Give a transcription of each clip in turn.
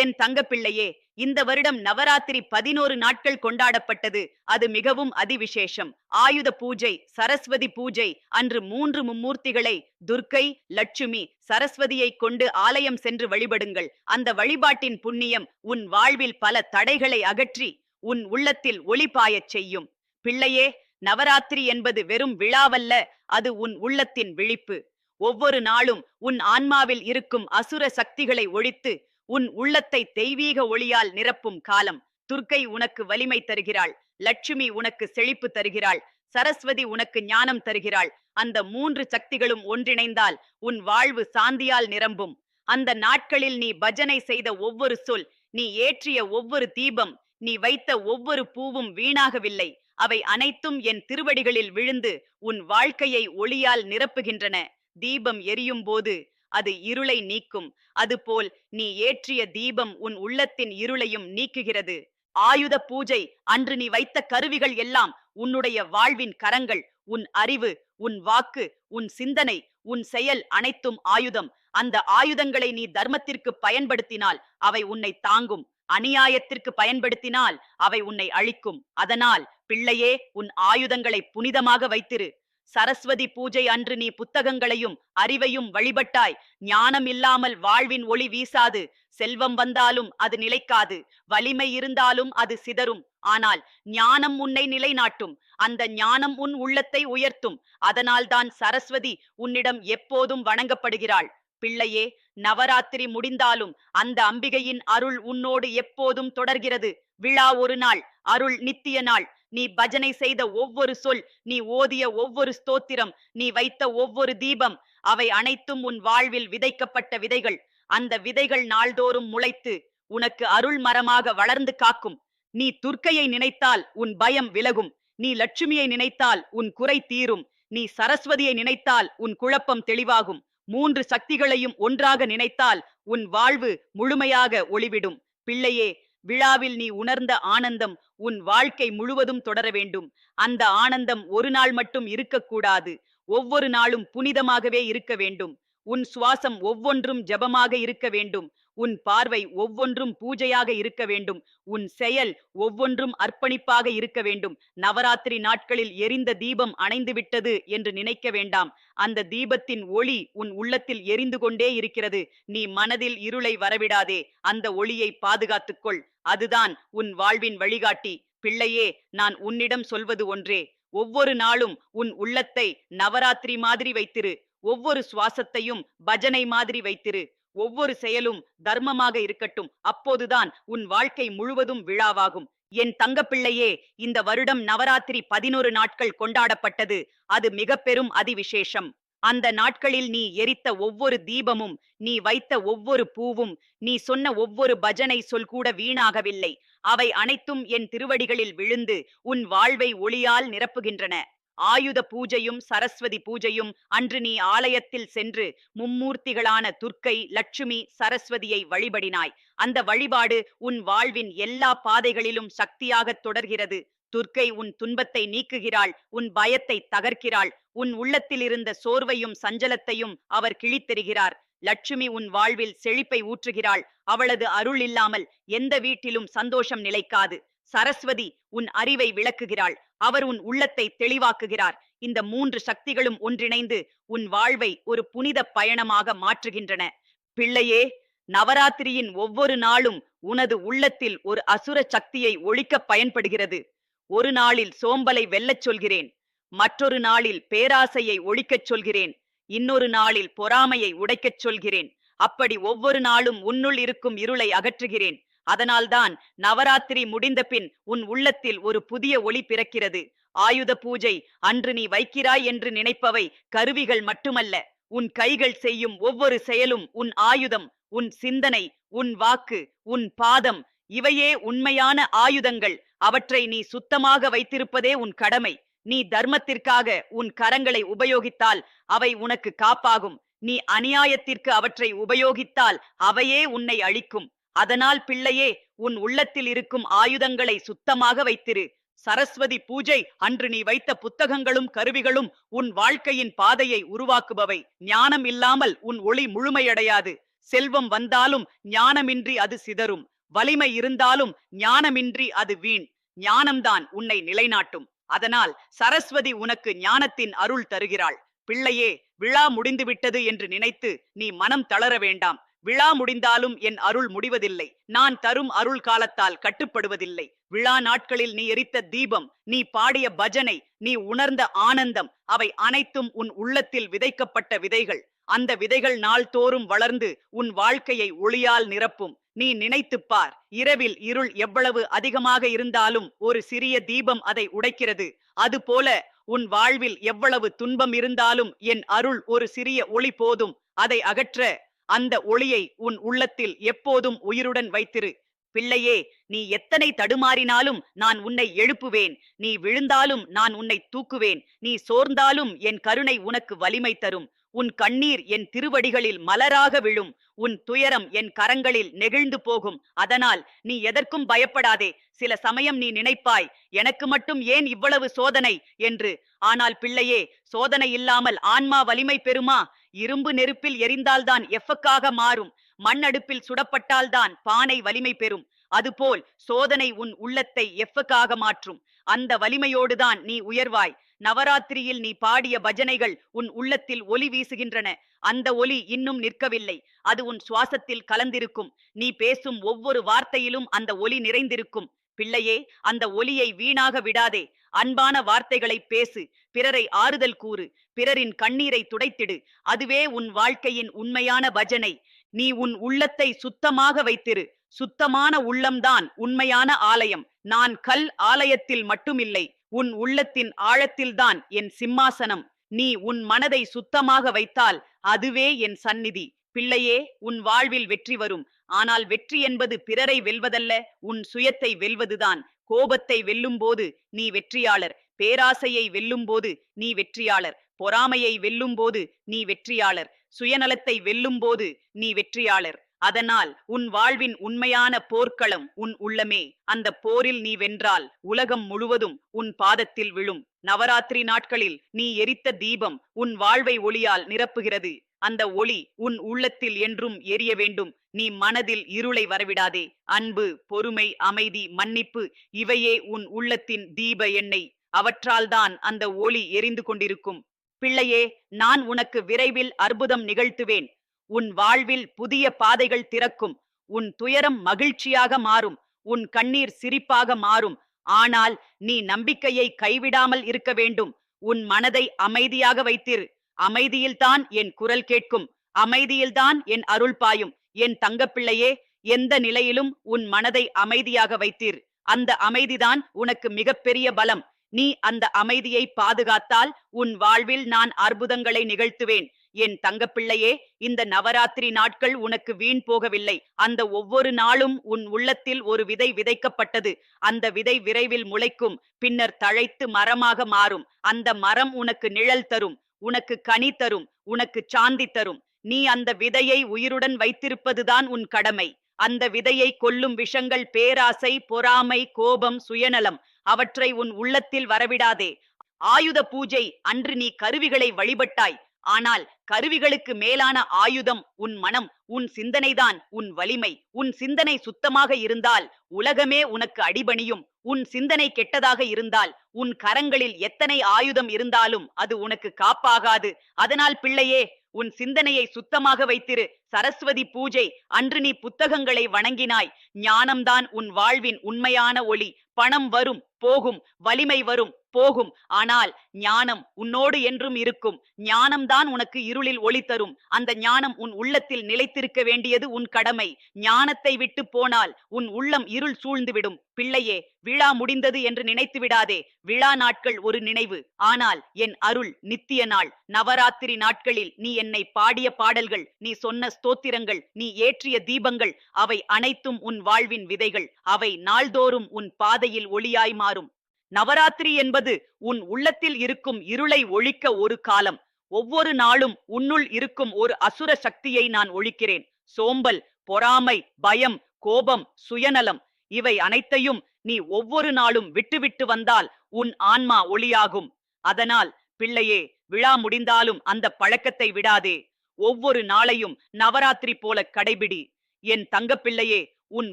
என் தங்கப்பிள்ளையே இந்த வருடம் நவராத்திரி பதினோரு நாட்கள் கொண்டாடப்பட்டது. அது மிகவும் அதிவிசேஷம். ஆயுத பூஜை சரஸ்வதி பூஜை அன்று மூன்று மும்மூர்த்திகளை துர்க்கை லட்சுமி சரஸ்வதியை கொண்டு ஆலயம் சென்று வழிபடுங்கள். அந்த வழிபாட்டின் புண்ணியம் உன் வாழ்வில் பல தடைகளை அகற்றி உன் உள்ளத்தில் ஒளி பாயச் செய்யும். பிள்ளையே நவராத்திரி என்பது வெறும் விழாவல்ல அது உன் உள்ளத்தின் விழிப்பு. ஒவ்வொரு நாளும் உன் ஆன்மாவில் இருக்கும் அசுர சக்திகளை ஒழித்து உன் உள்ளத்தை தெய்வீக ஒளியால் நிரப்பும் காலம். துர்க்கை உனக்கு வலிமை தருகிறாள். லட்சுமி உனக்கு செழிப்பு தருகிறாள். சரஸ்வதி உனக்கு ஞானம் தருகிறாள். அந்த மூன்று சக்திகளும் ஒன்றிணைந்தால் உன் வாழ்வு சாந்தியால் நிரம்பும். அந்த நாட்களில் நீ பஜனை செய்த ஒவ்வொரு சொல் நீ ஏற்றிய ஒவ்வொரு தீபம் நீ வைத்த ஒவ்வொரு பூவும் வீணாகவில்லை. அவை அனைத்தும் என் திருவடிகளில் விழுந்து உன் வாழ்க்கையை ஒளியால் நிரப்புகின்றன. தீபம் எரியும் போது அது இருளை நீக்கும். அதுபோல் நீ ஏற்றிய தீபம் உன் உள்ளத்தின் இருளையும் நீக்குகிறது. ஆயுத பூஜை அன்று நீ வைத்த கருவிகள் எல்லாம் உன்னுடைய வாழ்வின் கரங்கள் உன் அறிவு உன் வாக்கு உன் சிந்தனை உன் செயல் அனைத்தும் ஆயுதம். அந்த ஆயுதங்களை நீ தர்மத்திற்கு பயன்படுத்தினால் அவை உன்னை தாங்கும். அநியாயத்திற்கு பயன்படுத்தினால் அவை உன்னை அழிக்கும். அதனால் பிள்ளையே உன் ஆயுதங்களை புனிதமாக வைத்திரு. சரஸ்வதி பூஜை அன்று நீ புத்தகங்களையும் அறிவையும் வழிபட்டாய். ஞானம் இல்லாமல் வாழ்வின் ஒளி வீசாது. செல்வம் வந்தாலும் அது நிலைக்காது. வலிமை இருந்தாலும் அது சிதறும். ஆனால் ஞானம் உன்னை நிலைநாட்டும். அந்த ஞானம் உன் உள்ளத்தை உயர்த்தும். அதனால்தான் சரஸ்வதி உன்னிடம் எப்போதும் வணங்கப்படுகிறாள். பிள்ளையே நவராத்திரி முடிந்தாலும் அந்த அம்பிகையின் அருள் உன்னோடு எப்போதும் தொடர்கிறது. விழா ஒரு நாள் அருள் நித்திய நாள். நீ பஜனை செய்த ஒவ்வொரு சொல் நீ ஓதிய ஒவ்வொரு ஸ்தோத்திரம் நீ வைத்த ஒவ்வொரு தீபம் அவை அனைத்தும் உன் வாழ்வில் விதைக்கப்பட்ட விதைகள். அந்த விதைகள் நாள்தோறும் முளைத்து உனக்கு அருள் மரமாக வளர்ந்து காக்கும். நீ துர்க்கையை நினைத்தால் உன் பயம் விலகும். நீ லட்சுமியை நினைத்தால் உன் குறை தீரும். நீ சரஸ்வதியை நினைத்தால் உன் குழப்பம் தெளிவாகும். மூன்று சக்திகளையும் ஒன்றாக நினைத்தால் உன் வாழ்வு முழுமையாக ஒளிவிடும். பிள்ளையே விழாவில் நீ உணர்ந்த ஆனந்தம் உன் வாழ்க்கை முழுவதும் தொடர வேண்டும். அந்த ஆனந்தம் ஒரு நாள் மட்டும் இருக்கக்கூடாது ஒவ்வொரு நாளும் புனிதமாகவே இருக்க வேண்டும். உன் சுவாசம் ஒவ்வொன்றும் ஜபமாக இருக்க வேண்டும். உன் பார்வை ஒவ்வொன்றும் பூஜையாக இருக்க வேண்டும். உன் செயல் ஒவ்வொன்றும் அர்ப்பணிப்பாக இருக்க வேண்டும். நவராத்திரி நாட்களில் எரிந்த தீபம் அணைந்து விட்டது என்று நினைக்க வேண்டாம். அந்த தீபத்தின் ஒளி உன் உள்ளத்தில் எரிந்து கொண்டே இருக்கிறது. நீ மனதில் இருளை வரவிடாதே. அந்த ஒளியை பாதுகாத்துக்கொள். அதுதான் உன் வாழ்வின் வழிகாட்டி. பிள்ளையே நான் உன்னிடம் சொல்வது ஒன்றே. ஒவ்வொரு நாளும் உன் உள்ளத்தை நவராத்திரி மாதிரி வைத்திரு. ஒவ்வொரு சுவாசத்தையும் பஜனை மாதிரி வைத்திரு. ஒவ்வொரு செயலும் தர்மமாக இருக்கட்டும். அப்போதுதான் உன் வாழ்க்கை முழுவதும் விழாவாகும். என் தங்கப்பிள்ளையே இந்த வருடம் நவராத்திரி பதினோரு நாட்கள் கொண்டாடப்பட்டது. அது மிக பெரும் அதிவிசேஷம். அந்த நாட்களில் நீ எரித்த ஒவ்வொரு தீபமும் நீ வைத்த ஒவ்வொரு பூவும் நீ சொன்ன ஒவ்வொரு பஜனை சொல் கூட வீணாகவில்லை. அவை அனைத்தும் என் திருவடிகளில் விழுந்து உன் வாழ்வை ஒளியால் நிரப்புகின்றன. ஆயுத பூஜையும் சரஸ்வதி பூஜையும் அன்று நீ ஆலயத்தில் சென்று மும்மூர்த்திகளான துர்க்கை லட்சுமி சரஸ்வதியை வழிபடினாய். அந்த வழிபாடு உன் வாழ்வின் எல்லா பாதைகளிலும் சக்தியாக தொடர்கிறது. துர்க்கை உன் துன்பத்தை நீக்குகிறாள் உன் பயத்தை தகர்க்கிறாள். உன் உள்ளத்தில் இருந்த சோர்வையும் சஞ்சலத்தையும் அவர் கிழித்தெறிகிறார். லட்சுமி உன் வாழ்வில் செழிப்பை ஊற்றுகிறாள். அவளது அருள் இல்லாமல் எந்த வீட்டிலும் சந்தோஷம் நிலைக்காது. சரஸ்வதி உன் அறிவை விளக்குகிறாள். அவர் உன் உள்ளத்தை தெளிவாக்குகிறார். இந்த மூன்று சக்திகளும் ஒன்றிணைந்து உன் வாழ்வை ஒரு புனித பயணமாக மாற்றுகின்றன. பிள்ளையே நவராத்திரியின் ஒவ்வொரு நாளும் உனது உள்ளத்தில் ஒரு அசுர சக்தியை ஒழிக்க பயன்படுகிறது. ஒரு நாளில் சோம்பலை வெல்லச் சொல்கிறேன். மற்றொரு நாளில் பேராசையை ஒழிக்கச் சொல்கிறேன். இன்னொரு நாளில் பொறாமையை உடைக்கச் சொல்கிறேன். அப்படி ஒவ்வொரு நாளும் உன்னுள் இருக்கும் இருளை அகற்றுகிறேன். அதனால்தான் நவராத்திரி முடிந்த பின் உன் உள்ளத்தில் ஒரு புதிய ஒளி பிறக்கிறது. ஆயுத பூஜை அன்று நீ வைக்கிறாய் என்று நினைப்பவை கருவிகள் மட்டுமல்ல. உன் கைகள் செய்யும் ஒவ்வொரு செயலும் உன் ஆயுதம் உன் சிந்தனை உன் வாக்கு உன் பாதம் இவையே உண்மையான ஆயுதங்கள். அவற்றை நீ சுத்தமாக வைத்திருப்பதே உன் கடமை. நீ தர்மத்திற்காக உன் கரங்களை உபயோகித்தால் அவை உனக்கு காப்பாகும். நீ அநியாயத்திற்கு அவற்றை உபயோகித்தால் அவையே உன்னை அழிக்கும். அதனால் பிள்ளையே உன் உள்ளத்தில் இருக்கும் ஆயுதங்களை சுத்தமாக வைத்திரு. சரஸ்வதி பூஜை அன்று நீ வைத்த புத்தகங்களும் கருவிகளும் உன் வாழ்க்கையின் பாதையை உருவாக்குபவை. ஞானம் இல்லாமல் உன் ஒளி முழுமையடையாது. செல்வம் வந்தாலும் ஞானமின்றி அது சிதறும். வலிமை இருந்தாலும் ஞானமின்றி அது வீண். ஞானம்தான் உன்னை நிலைநாட்டும். அதனால் சரஸ்வதி உனக்கு ஞானத்தின் அருள் தருகிறாள். பிள்ளையே விழா முடிந்துவிட்டது என்று நினைத்து நீ மனம் தளர வேண்டாம். விழா முடிந்தாலும் என் அருள் முடிவதில்லை. நான் தரும் அருள் காலத்தால் கட்டுப்படுவதில்லை. விழா நாட்களில் நீ எரித்த தீபம் நீ பாடிய பஜனை நீ உணர்ந்த ஆனந்தம் அவை அனைத்தும் உன் உள்ளத்தில் விதைக்கப்பட்ட விதைகள். அந்த விதைகள் நாள்தோறும் வளர்ந்து உன் வாழ்க்கையை ஒளியால் நிரப்பும். நீ நினைத்துப் பார் இரவில் இருள் எவ்வளவு அதிகமாக இருந்தாலும் ஒரு சிறிய தீபம் அதை உடைக்கிறது. அதுபோல உன் வாழ்வில் எவ்வளவு துன்பம் இருந்தாலும் என் அருள் ஒரு சிறிய ஒளி போதும். அதை அகற்ற அந்த ஒளியை உன் உள்ளத்தில் எப்போதும் உயிருடன் வைத்திரு. பிள்ளையே நீ எத்தனை தடுமாறினாலும் நான் உன்னை எழுப்புவேன். நீ விழுந்தாலும் நான் உன்னை தூக்குவேன். நீ சோர்ந்தாலும் என் கருணை உனக்கு வலிமை தரும். உன் கண்ணீர் என் திருவடிகளில் மலராக விழும். உன் துயரம் என் கரங்களில் நெகிழ்ந்து போகும். அதனால் நீ எதற்கும் பயப்படாதே. சில சமயம் நீ நினைப்பாய் எனக்கு மட்டும் ஏன் இவ்வளவு சோதனை? என்று. ஆனால் பிள்ளையே சோதனை இல்லாமல் ஆன்மா வலிமை பெறுமா? இரும்பு நெருப்பில் எரிந்தால்தான் எஃபக்காக மாறும். மண் அடுப்பில் சுடப்பட்டால்தான் பானை வலிமை பெறும். அதுபோல் சோதனை உன் உள்ளத்தை எஃபக்காக மாற்றும். அந்த வலிமையோடுதான் நீ உயர்வாய். நவராத்திரியில் நீ பாடிய பஜனைகள் உன் உள்ளத்தில் ஒலி வீசுகின்றன. அந்த ஒலி இன்னும் நிற்கவில்லை. அது உன் சுவாசத்தில் கலந்திருக்கும். நீ பேசும் ஒவ்வொரு வார்த்தையிலும் அந்த ஒலி நிறைந்திருக்கும். பிள்ளையே அந்த ஒலியை வீணாக விடாதே. அன்பான வார்த்தைகளை பேசு. பிறரை ஆறுதல் கூறு. பிறரின் கண்ணீரை துடைத்திடு. அதுவே உன் வாழ்க்கையின் உண்மையான பஜனை. நீ உன் உள்ளத்தை சுத்தமாக வைத்திரு. சுத்தமான உள்ளம்தான் உண்மையான ஆலயம். நான் கல் ஆலயத்தில் மட்டுமில்லை. உன் உள்ளத்தின் ஆழத்தில்தான் என் சிம்மாசனம். நீ உன் மனதை சுத்தமாக வைத்தால் அதுவே என் சந்நிதி. பிள்ளையே உன் வாழ்வில் வெற்றி வரும். ஆனால் வெற்றி என்பது பிறரை வெல்வதல்ல உன் சுயத்தை வெல்வதுதான். கோபத்தை வெல்லும்போது நீ வெற்றியாளர். பேராசையை வெல்லும்போது நீ வெற்றியாளர். பொறாமையை வெல்லும்போது நீ வெற்றியாளர். சுயநலத்தை வெல்லும்போது நீ வெற்றியாளர். அதனால் உன் வாழ்வின் உண்மையான போர்க்களம் உன் உள்ளமே. அந்த போரில் நீ வென்றால் உலகம் முழுவதும் உன் பாதத்தில் விழும். நவராத்திரி நாட்களில் நீ எரித்த தீபம் உன் வாழ்வை ஒளியால் நிரப்புகிறது. அந்த ஒளி உன் உள்ளத்தில் என்றும் எரிய வேண்டும். நீ மனதில் இருளை வரவிடாதே. அன்பு பொறுமை அமைதி மன்னிப்பு இவையே உன் உள்ளத்தின் தீப எண்ணெய் அவற்றால்தான் அந்த ஒளி எரிந்து கொண்டிருக்கும். பிள்ளையே நான் உனக்கு விரைவில் அற்புதம் நிகழ்த்துவேன். உன் வாழ்வில் புதிய பாதைகள் திறக்கும். உன் துயரம் மகிழ்ச்சியாக மாறும். உன் கண்ணீர் சிரிப்பாக மாறும். ஆனால் நீ நம்பிக்கையை கைவிடாமல் இருக்க வேண்டும். உன் மனதை அமைதியாக வைத்திரு. அமைதியில்தான் என் குரல் கேட்கும். அமைதியில்தான் என் அருள் பாயும். என் தங்கப்பிள்ளையே எந்த நிலையிலும் உன் மனதை அமைதியாக வைத்தீர். அந்த அமைதிதான் உனக்கு மிகப்பெரிய பலம். நீ அந்த அமைதியை பாதுகாத்தால் உன் வாழ்வில் நான் அற்புதங்களை நிகழ்த்துவேன். என் தங்கப்பிள்ளையே இந்த நவராத்திரி நாட்கள் உனக்கு வீண் போகவில்லை. அந்த ஒவ்வொரு நாளும் உன் உள்ளத்தில் ஒரு விதை விதைக்கப்பட்டது. அந்த விதை விரைவில் முளைக்கும். பின்னர் தழைத்து மரமாக மாறும். அந்த மரம் உனக்கு நிழல் தரும். உனக்கு கனி தரும். உனக்கு சாந்தி தரும். நீ அந்த விதையை உயிருடன் வைத்திருப்பதுதான் உன் கடமை. அந்த விதையை கொல்லும் விஷங்கள் பேராசை பொறாமை கோபம் சுயநலம். அவற்றை உன் உள்ளத்தில் வரவிடாதே. ஆயுத பூஜை அன்று நீ கருவிகளை வழிபட்டாய். ஆனால் கருவிகளுக்கு மேலான ஆயுதம் உன் மனம் உன் சிந்தனைதான் உன் வலிமை. உன் சிந்தனை சுத்தமாக இருந்தால் உலகமே உனக்கு அடிபணியும். உன் சிந்தனை கெட்டதாக இருந்தால் உன் கரங்களில் எத்தனை ஆயுதம் இருந்தாலும் அது உனக்கு காப்பாகாது. அதனால் பிள்ளையே உன் சிந்தனையை சுத்தமாக வைத்திரு. சரஸ்வதி பூஜை அன்று நீ புத்தகங்களை வணங்கினாய். ஞானம்தான் உன் வாழ்வின் உண்மையான ஒளி. பணம் வரும் போகும் வலிமை வரும் போகும். ஆனால் ஞானம் உன்னோடு என்றும் இருக்கும். ஞானம்தான் உனக்கு இருளில் ஒளி தரும். அந்த ஞானம் உன் உள்ளத்தில் நிலைத்திருக்க வேண்டியது உன் கடமை. ஞானத்தை விட்டு போனால் உன் உள்ளம் இருள் சூழ்ந்துவிடும். பிள்ளையே விழா முடிந்தது என்று நினைத்து விடாதே. விழா நாட்கள் ஒரு நினைவு. ஆனால் என் அருள் நித்திய நாள். நவராத்திரி நாட்களில் நீ என்னை பாடிய பாடல்கள் நீ சொன்ன ஸ்தோத்திரங்கள் நீ ஏற்றிய தீபங்கள் அவை அனைத்தும் உன் வாழ்வின் விதைகள். அவை நாள்தோறும் உன் பாதையில் ஒளியாய் மாறும். மாறும் நவராத்திரி என்பது உன் உள்ளத்தில் இருக்கும் இருளை ஒழிக்க ஒரு காலம். ஒவ்வொரு நாளும் உன்னுள் இருக்கும் ஒரு அசுர சக்தியை நான் ஒழிக்கிறேன். சோம்பல் பொறாமை பயம் கோபம் சுயநலம் இவை அனைத்தையும் நீ ஒவ்வொரு நாளும் விட்டுவிட்டு வந்தால் உன் ஆன்மா ஒளியாகும். அதனால் பிள்ளையே விழா முடிந்தாலும் அந்த பழக்கத்தை விடாதே. ஒவ்வொரு நாளையும் நவராத்திரி போல கடைபிடி. என் தங்கப்பிள்ளையே உன்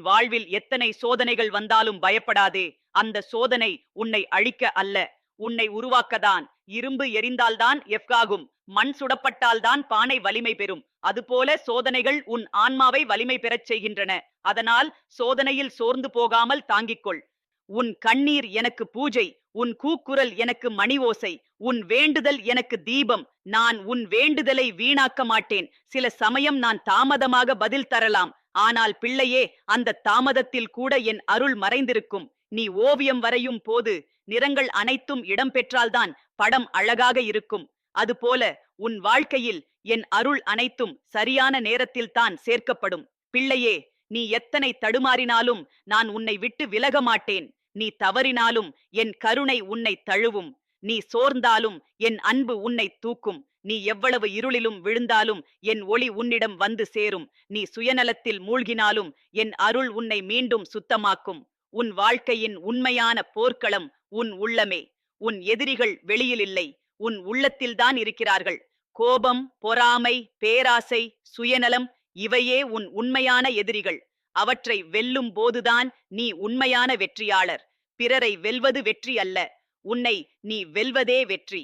வாழ்வில் எத்தனை சோதனைகள் வந்தாலும் பயப்படாதே. அந்த சோதனை உன்னை அழிக்க அல்ல. உன்னை உருவாக்கதான். இரும்பு எரிந்தால்தான் எஃகாகும் மண் சுடப்பட்டால்தான் பானை வலிமை பெறும். அதுபோல சோதனைகள் உன் ஆன்மாவை வலிமை பெறச் செய்கின்றன. அதனால் சோதனையில் சோர்ந்து போகாமல் தாங்கிக்கொள் உன் கண்ணீர் எனக்கு பூஜை. உன் கூக்குரல் எனக்கு மணி ஓசை. உன் வேண்டுதல் எனக்கு தீபம். நான் உன் வேண்டுதலை வீணாக்க மாட்டேன். சில சமயம் நான் தாமதமாக பதில் தரலாம். ஆனால் பிள்ளையே அந்த தாமதத்தில் கூட என் அருள் மறைந்திருக்கும். நீ ஓவியம் வரையும் போது நிறங்கள் அனைத்தும் இடம் பெற்றால்தான் படம் அழகாக இருக்கும். அதுபோல உன் வாழ்க்கையில் என் அருள் அனைத்தும் சரியான நேரத்தில் தான் சேர்க்கப்படும். பிள்ளையே நீ எத்தனை தடுமாறினாலும் நான் உன்னை விட்டு விலக மாட்டேன். நீ தவறினாலும் என் கருணை உன்னை தழுவும். நீ சோர்ந்தாலும் என் அன்பு உன்னை தூக்கும். நீ எவ்வளவு இருளிலும் விழுந்தாலும் என் ஒளி உன்னிடம் வந்து சேரும். நீ சுயநலத்தில் மூழ்கினாலும் என் அருள் உன்னை மீண்டும் சுத்தமாக்கும். உன் வாழ்க்கையின் உண்மையான போர்க்களம் உன் உள்ளமே. உன் எதிரிகள் வெளியில் இல்லை. உன் உள்ளத்தில்தான் இருக்கிறார்கள். கோபம் பொறாமை பேராசை சுயநலம் இவையே உன் உண்மையான எதிரிகள். அவற்றை வெல்லும் போதுதான் நீ உண்மையான வெற்றியாளர். பிறரை வெல்வது வெற்றி அல்ல. உன்னை நீ வெல்வதே வெற்றி.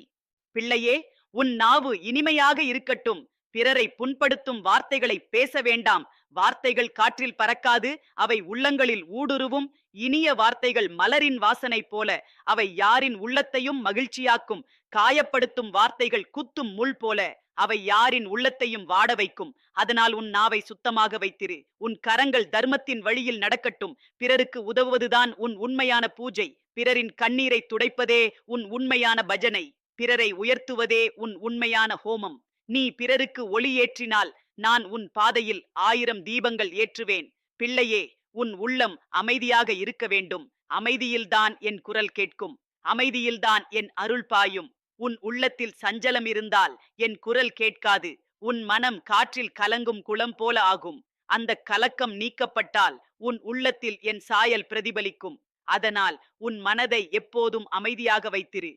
பிள்ளையே உன் நாவு இனிமையாக இருக்கட்டும். பிறரை புண்படுத்தும் வார்த்தைகளை பேச வேண்டாம். வார்த்தைகள் காற்றில் பறக்காது. அவை உள்ளங்களில் ஊடுருவும். இனிய வார்த்தைகள் மலரின் வாசனை போல. அவை யாரின் உள்ளத்தையும் மகிழ்ச்சியாக்கும். காயப்படுத்தும் வார்த்தைகள் குத்தும் முள் போல. அவை யாரின் உள்ளத்தையும் வாட வைக்கும். அதனால் உன் நாவை சுத்தமாக வைத்திரு. உன் கரங்கள் தர்மத்தின் வழியில் நடக்கட்டும். பிறருக்கு உதவுவதுதான் உன் உண்மையான பூஜை. பிறரின் கண்ணீரை துடைப்பதே உன் உண்மையான பஜனை. பிறரை உயர்த்துவதே உன் உண்மையான ஹோமம். நீ பிறருக்கு ஒளி ஏற்றினால் நான் உன் பாதையில் ஆயிரம் தீபங்கள் ஏற்றுவேன். பிள்ளையே உன் உள்ளம் அமைதியாக இருக்க வேண்டும். அமைதியில்தான் என் குரல் கேட்கும். அமைதியில்தான் என் அருள் பாயும். உன் உள்ளத்தில் சஞ்சலம் இருந்தால் என் குரல் கேட்காது. உன் மனம் காற்றில் கலங்கும் குளம் போல ஆகும். அந்த கலக்கம் நீக்கப்பட்டால் உன் உள்ளத்தில் என் சாயல் பிரதிபலிக்கும். அதனால் உன் மனதை எப்போதும் அமைதியாக வைத்திரு.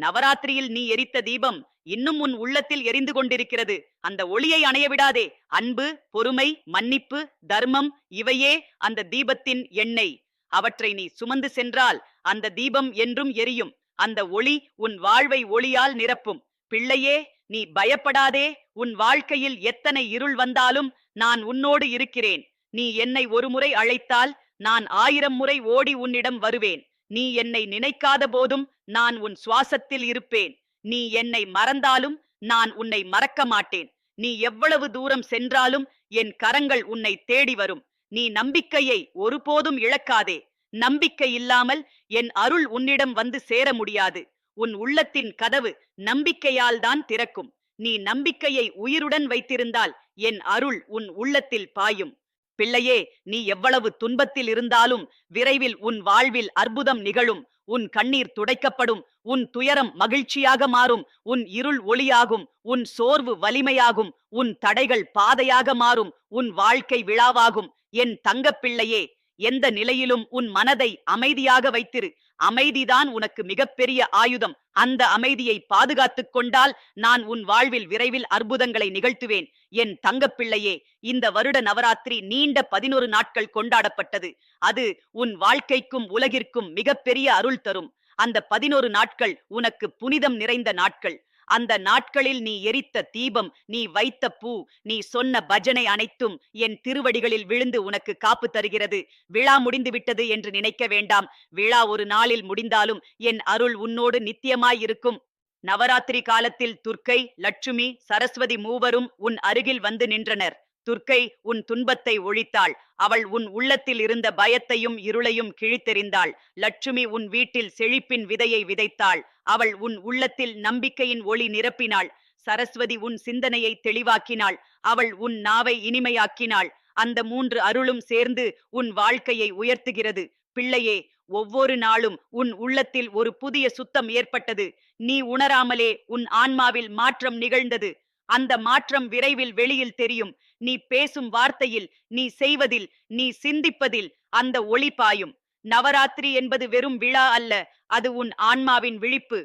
நவராத்திரியில் நீ எரித்த தீபம் இன்னும் உன் உள்ளத்தில் எரிந்து கொண்டிருக்கிறது. அந்த ஒளியை அணைய விடாதே. அன்பு பொறுமை மன்னிப்பு தர்மம் இவையே அந்த தீபத்தின் எண்ணெய். அவற்றை நீ சுமந்து சென்றால் அந்த தீபம் என்றும் எரியும். அந்த ஒளி உன் வாழ்வை ஒளியால் நிரப்பும். பிள்ளையே நீ பயப்படாதே. உன் வாழ்க்கையில் எத்தனை இருள் வந்தாலும் நான் உன்னோடு இருக்கிறேன். நீ என்னை ஒருமுறை அழைத்தால் நான் ஆயிரம் முறை ஓடி உன்னிடம் வருவேன். நீ என்னை நினைக்காத போதும் நான் உன் சுவாசத்தில் இருப்பேன். நீ என்னை மறந்தாலும் நான் உன்னை மறக்க மாட்டேன். நீ எவ்வளவு தூரம் சென்றாலும் என் கரங்கள் உன்னை தேடி வரும். நீ நம்பிக்கையை ஒருபோதும் இழக்காதே. நம்பிக்கை இல்லாமல் என் அருள் உன்னிடம் வந்து சேர முடியாது. உன் உள்ளத்தின் கதவு நம்பிக்கையால் தான் திறக்கும். நீ நம்பிக்கையை உயிருடன் வைத்திருந்தால் என் அருள் உன் உள்ளத்தில் பாயும். பிள்ளையே நீ எவ்வளவு துன்பத்தில் இருந்தாலும் விரைவில் உன் வாழ்வில் அற்புதம் நிகழும். உன் கண்ணீர் துடைக்கப்படும். உன் துயரம் மகிழ்ச்சியாக மாறும். உன் இருள் ஒளியாகும். உன் சோர்வு வலிமையாகும். உன் தடைகள் பாதையாக மாறும். உன் வாழ்க்கை விழாவாகும். என் தங்கப்பிள்ளையே எந்த நிலையிலும் உன் மனதை அமைதியாக வைத்திரு. அமைதிதான் உனக்கு மிகப்பெரிய ஆயுதம். அந்த அமைதியை பாதுகாத்துக் கொண்டால் நான் உன் வாழ்வில் விரைவில் அற்புதங்களை நிகழ்த்துவேன். என் தங்கப்பிள்ளையே இந்த வருட நவராத்திரி நீண்ட பதினொரு நாட்கள் கொண்டாடப்பட்டது. அது உன் வாழ்க்கைக்கும் உலகிற்கும் மிகப்பெரிய அருள் தரும். அந்த பதினொரு நாட்கள் உனக்கு புனிதம் நிறைந்த நாட்கள். அந்த நாட்களில் நீ எரித்த தீபம் நீ வைத்த பூ நீ சொன்ன பஜனை அனைத்தும் என் திருவடிகளில் விழுந்து உனக்கு காப்பு தருகிறது. விழா முடிந்து விட்டது என்று நினைக்க வேண்டாம். விழா ஒரு நாளில் முடிந்தாலும் என் அருள் உன்னோடு நித்தியமாயிருக்கும். நவராத்திரி காலத்தில் துர்க்கை லட்சுமி சரஸ்வதி மூவரும் உன் அருகில் வந்து நின்றனர். துர்க்கை உன் துன்பத்தை ஒழித்தாள். அவள் உன் உள்ளத்தில் இருந்த பயத்தையும் இருளையும் கிழித்தெறிந்தாள். லட்சுமி உன் வீட்டில் செழிப்பின் விதையை விதைத்தாள். அவள் உன் உள்ளத்தில் நம்பிக்கையின் ஒளி நிரப்பினாள். சரஸ்வதி உன் சிந்தனையை தெளிவாக்கினாள். அவள் உன் நாவை இனிமையாக்கினாள். அந்த மூன்று அருளும் சேர்ந்து உன் வாழ்க்கையை உயர்த்துகிறது. பிள்ளையே ஒவ்வொரு நாளும் உன் உள்ளத்தில் ஒரு புதிய சுத்தம் ஏற்பட்டது. நீ உணராமலே உன் ஆன்மாவில் மாற்றம் நிகழ்ந்தது. அந்த மாற்றம் விரைவில் வெளியில் தெரியும். நீ பேசும் வார்த்தையில் நீ செய்வதில் நீ சிந்திப்பதில் அந்த ஒளி பாயும். நவராத்திரி என்பது வெறும் விழா அல்ல அது உன் ஆன்மாவின் விழிப்பு.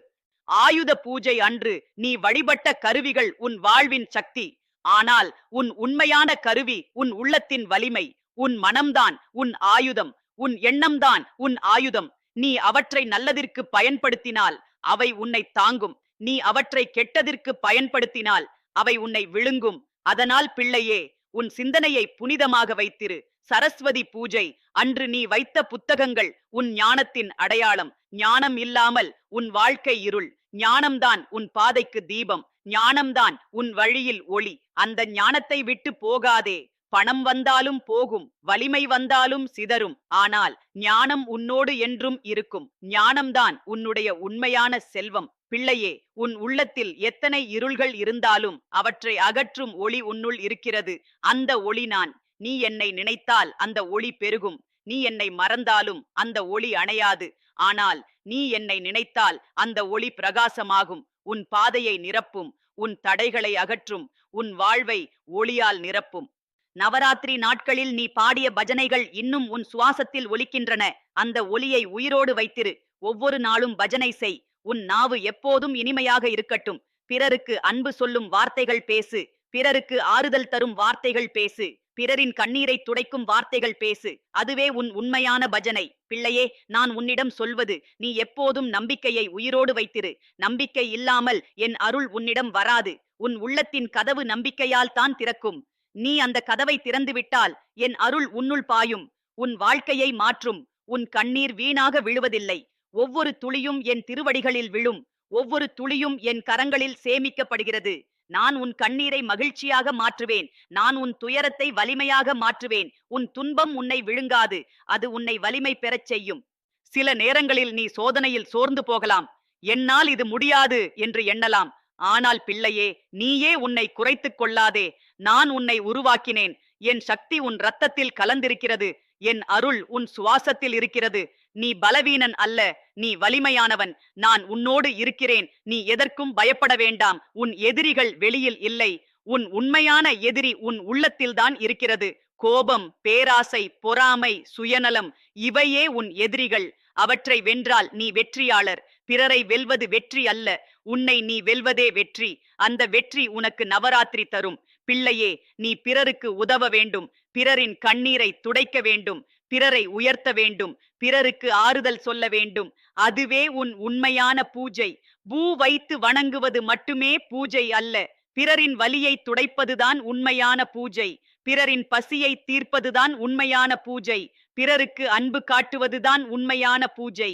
ஆயுத பூஜை அன்று நீ வழிபட்ட கருவிகள் உன் வாழ்வின் சக்தி. ஆனால் உன் உண்மையான கருவி உன் உள்ளத்தின் வலிமை. உன் மனம்தான் உன் ஆயுதம் உன் எண்ணம்தான் உன் ஆயுதம். நீ அவற்றை நல்லதிற்கு பயன்படுத்தினால் அவை உன்னை தாங்கும். நீ அவற்றை கெட்டதிற்கு பயன்படுத்தினால் அவை உன்னை விழுங்கும். அதனால் பிள்ளையே உன் சிந்தனையை புனிதமாக வைத்திரு. சரஸ்வதி பூஜை அன்று நீ வைத்த புத்தகங்கள் உன் ஞானத்தின் அடையாளம். ஞானம் இல்லாமல் உன் வாழ்க்கை இருள். ஞானம்தான் உன் பாதைக்கு தீபம். ஞானம்தான் உன் வழியில் ஒளி. அந்த ஞானத்தை விட்டு போகாதே. பணம் வந்தாலும் போகும். வலிமை வந்தாலும் சிதறும். ஆனால் ஞானம் உன்னோடு என்றும் இருக்கும். ஞானம்தான் உன்னுடைய உண்மையான செல்வம். பிள்ளையே உன் உள்ளத்தில் எத்தனை இருள்கள் இருந்தாலும் அவற்றை அகற்றும் ஒளி உன்னுள் இருக்கிறது. அந்த ஒளி நான். நீ என்னை நினைத்தால் அந்த ஒளி பெருகும். நீ என்னை மறந்தாலும் அந்த ஒளி அணையாது. ஆனால் நீ என்னை நினைத்தால் அந்த ஒளி பிரகாசமாகும். உன் பாதையை நிரப்பும். உன் தடைகளை அகற்றும். உன் வாழ்வை ஒளியால் நிரப்பும். நவராத்திரி நாட்களில் நீ பாடிய பஜனைகள் இன்னும் உன் சுவாசத்தில் ஒலிக்கின்றன. அந்த ஒலியை உயிரோடு வைத்திரு. ஒவ்வொரு நாளும் பஜனை செய். உன் நாவு எப்போதும் இனிமையாக இருக்கட்டும். பிறருக்கு அன்பு சொல்லும் வார்த்தைகள் பேசு. பிறருக்கு ஆறுதல் தரும் வார்த்தைகள் பேசு. பிறரின் கண்ணீரை துடைக்கும் வார்த்தைகள் பேசு. அதுவே உன் உண்மையான பஜனை. பிள்ளையே நான் உன்னிடம் சொல்வது நீ எப்போதும் நம்பிக்கையை உயிரோடு வைத்திரு. நம்பிக்கை இல்லாமல் என் அருள் உன்னிடம் வராது. உன் உள்ளத்தின் கதவு நம்பிக்கையால் தான் திறக்கும். நீ அந்த கதவை திறந்துவிட்டால் என் அருள் உன்னுள் பாயும். உன் வாழ்க்கையை மாற்றும். உன் கண்ணீர் வீணாக விழுவதில்லை. ஒவ்வொரு துளியும் என் திருவடிகளில் விழும் ஒவ்வொரு துளியும் என் கரங்களில் சேமிக்கப்படுகிறது. நான் உன் கண்ணீரை மகிழ்ச்சியாக மாற்றுவேன். நான் உன் துயரத்தை வலிமையாக மாற்றுவேன். உன் துன்பம் உன்னை விழுங்காது. அது உன்னை வலிமை பெறச் செய்யும். சில நேரங்களில் நீ சோதனையில் சோர்ந்து போகலாம். என்னால் இது முடியாது என்று எண்ணலாம். ஆனால் பிள்ளையே நீயே உன்னை குறைத்துக் கொள்ளாதே. நான் உன்னை உருவாக்கினேன். என் சக்தி உன் ரத்தத்தில் கலந்திருக்கிறது. என் அருள் உன் சுவாசத்தில் இருக்கிறது. நீ பலவீனன் அல்ல. நீ வலிமையானவன் நான் உன்னோடு இருக்கிறேன் நீ எதற்கும் பயப்பட வேண்டாம் உன் எதிரிகள் வெளியில் இல்லை உன் உண்மையான எதிரி உன் உள்ளத்தில்தான் இருக்கிறது கோபம் பேராசை பொறாமை சுயநலம் இவையே உன் எதிரிகள் அவற்றை வென்றால் நீ வெற்றியாளர் பிறரை வெல்வது வெற்றி அல்ல உன்னை நீ வெல்வதே வெற்றி அந்த வெற்றி உனக்கு நவராத்திரி தரும் பிள்ளையே நீ பிறருக்கு உதவ வேண்டும் பிறரின் கண்ணீரை துடைக்க வேண்டும் பிறரை உயர்த்த வேண்டும் பிறருக்கு ஆறுதல் சொல்ல வேண்டும். அதுவே உன் உண்மையான பூஜை. பூ வைத்து வணங்குவது மட்டுமே பூஜை அல்ல. பிறரின் வலியை துடைப்பதுதான் உண்மையான பூஜை. பிறரின் பசியை தீர்ப்பதுதான் உண்மையான பூஜை. பிறருக்கு அன்பு காட்டுவதுதான் உண்மையான பூஜை.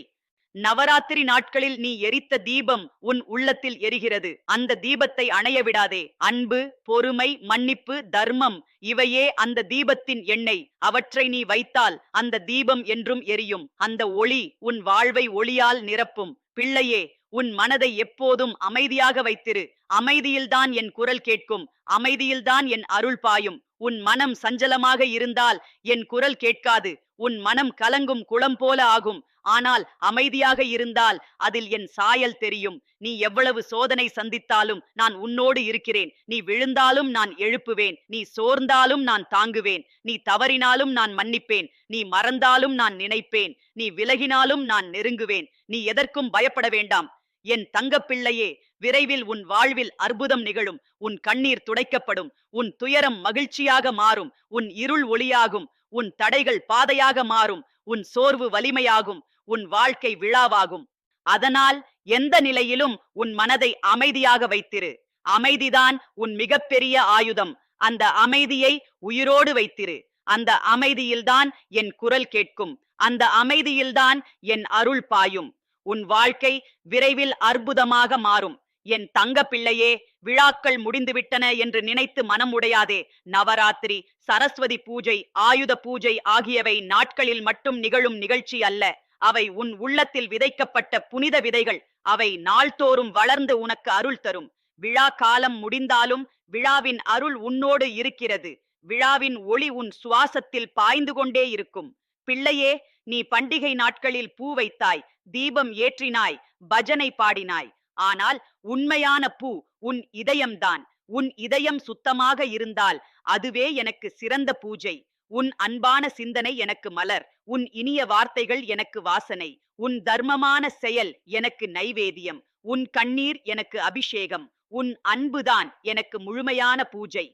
நவராத்திரி நாட்களில் நீ எரித்த தீபம் உன் உள்ளத்தில் எரிகிறது. அந்த தீபத்தை அணைய விடாதே. அன்பு பொறுமை மன்னிப்பு தர்மம் இவையே அந்த தீபத்தின் எண்ணெய். அவற்றை நீ வைத்தால் அந்த தீபம் என்றும் எரியும். அந்த ஒளி உன் வாழ்வை ஒளியால் நிரப்பும். பிள்ளையே உன் மனதை எப்போதும் அமைதியாக வைத்திரு. அமைதியில்தான் என் குரல் கேட்கும். அமைதியில்தான் என் அருள் பாயும். உன் மனம் சஞ்சலமாக இருந்தால் என் குரல் கேட்காது. உன் மனம் கலங்கும் குளம் போல ஆகும். ஆனால் அமைதியாக இருந்தால் அதில் என் சாயல் தெரியும். நீ எவ்வளவு சோதனை சந்தித்தாலும் நான் உன்னோடு இருக்கிறேன். நீ விழுந்தாலும் நான் எழுப்புவேன். நீ சோர்ந்தாலும் நான் தாங்குவேன். நீ தவறினாலும் நான் மன்னிப்பேன். நீ மறந்தாலும் நான் நினைப்பேன். நீ விலகினாலும் நான் நெருங்குவேன். நீ எதற்கும் பயப்பட வேண்டாம். என் தங்கப்பிள்ளையே விரைவில் உன் வாழ்வில் அற்புதம் நிகழும். உன் கண்ணீர் துடைக்கப்படும். உன் துயரம் மகிழ்ச்சியாக மாறும். உன் இருள் ஒளியாகும். உன் தடைகள் பாதையாக மாறும். உன் சோர்வு வலிமையாகும். உன் வாழ்க்கை விழாவாகும். அதனால் எந்த நிலையிலும் உன் மனதை அமைதியாக வைத்திரு. அமைதிதான் உன் மிகப்பெரிய ஆயுதம். அந்த அமைதியை உயிரோடு வைத்திரு. அந்த அமைதியில்தான் என் குரல் கேட்கும். அந்த அமைதியில்தான் என் அருள் பாயும். உன் வாழ்க்கை விரைவில் அற்புதமாக மாறும். என் தங்க பிள்ளையே விழாக்கள் முடிந்துவிட்டன என்று நினைத்து மனம் உடையாதே. நவராத்திரி சரஸ்வதி பூஜை ஆயுத பூஜை ஆகியவை நாட்களில் மட்டும் நிகழும் நிகழ்ச்சி அல்ல. அவை உன் உள்ளத்தில் விதைக்கப்பட்ட புனித விதைகள். அவை நாள்தோறும் வளர்ந்து உனக்கு அருள் தரும். விழா காலம் முடிந்தாலும் விழாவின் அருள் உன்னோடு இருக்கிறது. விழாவின் ஒளி உன் சுவாசத்தில் பாய்ந்து கொண்டே இருக்கும். பிள்ளையே நீ பண்டிகை நாட்களில் பூ வைத்தாய் தீபம் ஏற்றினாய் பஜனை பாடினாய். ஆனால் உண்மையான பூ உன் இதயம்தான். உன் இதயம் சுத்தமாக இருந்தால் அதுவே எனக்கு சிறந்த பூஜை. உன் அன்பான சிந்தனை எனக்கு மலர் உன் இனிய வார்த்தைகள் எனக்கு வாசனை உன் தர்மமான செயல் எனக்கு நைவேதியம் உன் கண்ணீர் எனக்கு அபிஷேகம் உன் அன்புதான் எனக்கு முழுமையான பூஜை.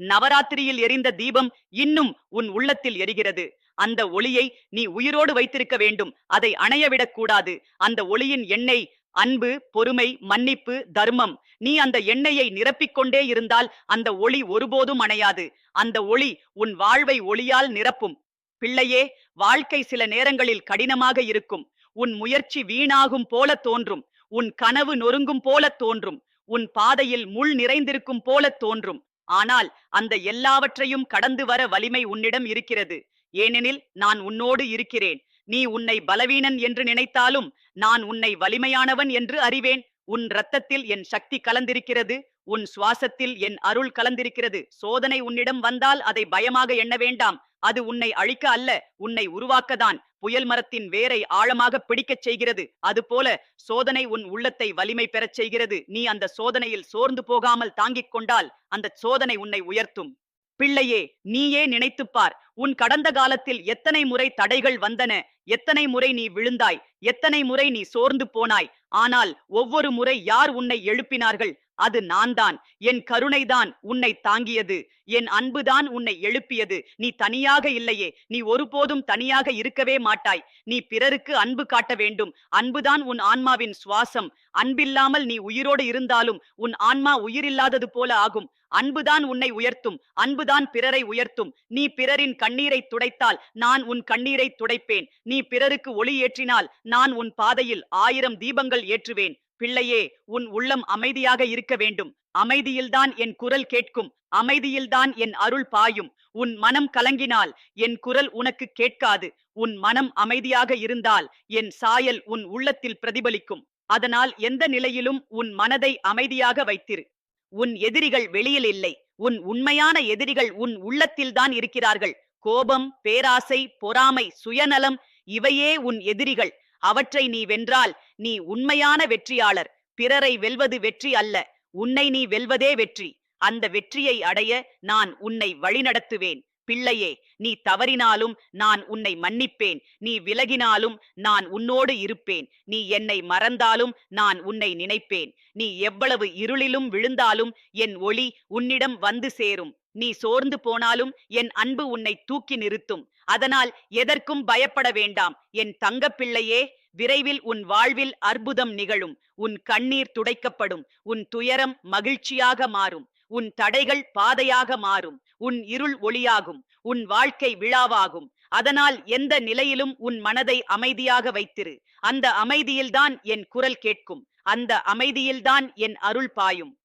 நவராத்திரியில் எரிந்த தீபம் இன்னும் உன் உள்ளத்தில் எரிகிறது. அந்த ஒளியை நீ உயிரோடு வைத்திருக்க வேண்டும். அதை அணையவிடக் கூடாது அந்த ஒளியின் எண்ணெய் அன்பு பொறுமை மன்னிப்பு தர்மம். நீ அந்த எண்ணெயை நிரப்பிக்கொண்டே இருந்தால் அந்த ஒளி ஒருபோதும் அணையாது. அந்த ஒளி உன் வாழ்வை ஒளியால் நிரப்பும். பிள்ளையே வாழ்க்கை சில நேரங்களில் கடினமாக இருக்கும். உன் முயற்சி வீணாகும் போல தோன்றும். உன் கனவு நொறுங்கும் போல தோன்றும். உன் பாதையில் முள் நிறைந்திருக்கும் போல தோன்றும். ஆனால் அந்த எல்லாவற்றையும் கடந்து வர வலிமை உன்னிடம் இருக்கிறது. ஏனெனில் நான் உன்னோடு இருக்கிறேன். நீ உன்னை பலவீனன் என்று நினைத்தாலும் நான் உன்னை வலிமையானவன் என்று அறிவேன். உன் இரத்தத்தில் என் சக்தி கலந்திருக்கிறது. உன் சுவாசத்தில் என் அருள் கலந்திருக்கிறது. சோதனை உன்னிடம் வந்தால் அதை பயமாக எண்ண வேண்டாம். அது உன்னை அழிக்க அல்ல உன்னை உருவாக்கதான். புயல் மரத்தின் வேரை ஆழமாக பிடிக்கச் செய்கிறது. அதுபோல சோதனை உன் உள்ளத்தை வலிமை பெறச் செய்கிறது. நீ அந்த சோதனையில் சோர்ந்து போகாமல் தாங்கிக் கொண்டால் அந்த சோதனை உன்னை உயர்த்தும். பிள்ளையே நீயே நினைத்துப் பார் உன் கடந்த காலத்தில் எத்தனை முறை தடைகள் வந்தன எத்தனை முறை நீ விழுந்தாய் எத்தனை முறை நீ சோர்ந்து போனாய். ஆனால் ஒவ்வொரு முறை யார் உன்னை எழுப்பினார்கள்? அது நான் தான் என் கருணைதான் உன்னை தாங்கியது. என் அன்புதான் உன்னை எழுப்பியது. நீ தனியாக இல்லையே. நீ ஒருபோதும் தனியாக இருக்கவே மாட்டாய். நீ பிறருக்கு அன்பு காட்ட வேண்டும். அன்புதான் உன் ஆன்மாவின் சுவாசம். அன்பில்லாமல் நீ உயிரோடு இருந்தாலும் உன் ஆன்மா உயிரில்லாதது போல ஆகும். அன்புதான் உன்னை உயர்த்தும். அன்புதான் பிறரை உயர்த்தும். நீ பிறரின் கண்ணீரை துடைத்தால் நான் உன் கண்ணீரை துடைப்பேன். நீ பிறருக்கு ஒளி ஏற்றினால் நான் உன் பாதையில் ஆயிரம் தீபங்கள் ஏற்றுவேன். பிள்ளையே உன் உள்ளம் அமைதியாக இருக்க வேண்டும். அமைதியில்தான் என் குரல் கேட்கும். அமைதியில்தான் என் அருள் பாயும். உன் மனம் கலங்கினால் என் குரல் உனக்கு கேட்காது. உன் மனம் அமைதியாக இருந்தால் என் சாயல் உன் உள்ளத்தில் பிரதிபலிக்கும். அதனால் எந்த நிலையிலும் உன் மனதை அமைதியாக வைத்திரு. உன் எதிரிகள் வெளியில் இல்லை. உன் உண்மையான எதிரிகள் உன் உள்ளத்தில்தான் இருக்கிறார்கள். கோபம் பேராசை பொறாமை சுயநலம் இவையே உன் எதிரிகள். அவற்றை நீ வென்றால் நீ உண்மையான வெற்றியாளர். பிறரை வெல்வது வெற்றி அல்ல உன்னை நீ வெல்வதே வெற்றி. அந்த வெற்றியை அடைய நான் உன்னை வழிநடத்துவேன். பிள்ளையே நீ தவறினாலும் நான் உன்னை மன்னிப்பேன். நீ விலகினாலும் நான் உன்னோடு இருப்பேன். நீ என்னை மறந்தாலும் நான் உன்னை நினைப்பேன். நீ எவ்வளவு இருளிலும் விழுந்தாலும் என் ஒளி உன்னிடம் வந்து சேரும். நீ சோர்ந்து போனாலும் என் அன்பு உன்னை தூக்கி நிறுத்தும். அதனால் எதற்கும் பயப்பட வேண்டாம். என் தங்கப்பிள்ளையே விரைவில் உன் வாழ்வில் அற்புதம் நிகழும். உன் கண்ணீர் துடைக்கப்படும். உன் துயரம் மகிழ்ச்சியாக மாறும். உன் தடைகள் பாதையாக மாறும். உன் இருள் ஒளியாகும். உன் வாழ்க்கை விழாவாகும். அதனால் எந்த நிலையிலும் உன் மனதை அமைதியாக வைத்திரு. அந்த அமைதியில்தான் என் குரல் கேட்கும். அந்த அமைதியில்தான் என் அருள் பாயும்.